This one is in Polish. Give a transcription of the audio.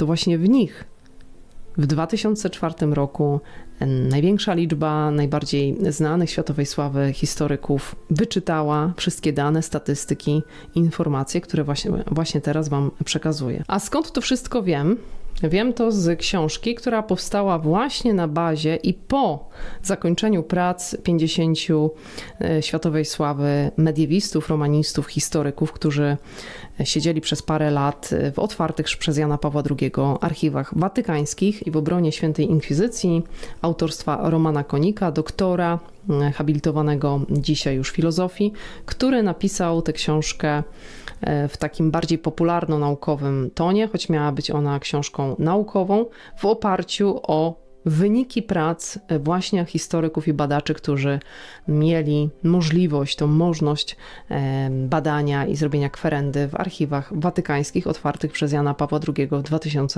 to właśnie w nich w 2004 roku największa liczba najbardziej znanych światowej sławy historyków wyczytała wszystkie dane, statystyki, informacje, które właśnie, właśnie teraz Wam przekazuję. A skąd to wszystko wiem? Wiem to z książki, która powstała właśnie na bazie i po zakończeniu prac 50 e, światowej sławy mediewistów, romanistów, historyków, którzy siedzieli przez parę lat w otwartych przez Jana Pawła II archiwach watykańskich i w obronie świętej inkwizycji autorstwa Romana Konika, doktora e, habilitowanego dzisiaj już filozofii, który napisał tę książkę e, w takim bardziej popularno-naukowym tonie, choć miała być ona książką naukową, w oparciu o wyniki prac właśnie historyków i badaczy, którzy mieli możliwość, tą możliwość e, badania i zrobienia kwerendy w archiwach watykańskich otwartych przez Jana Pawła II w 2000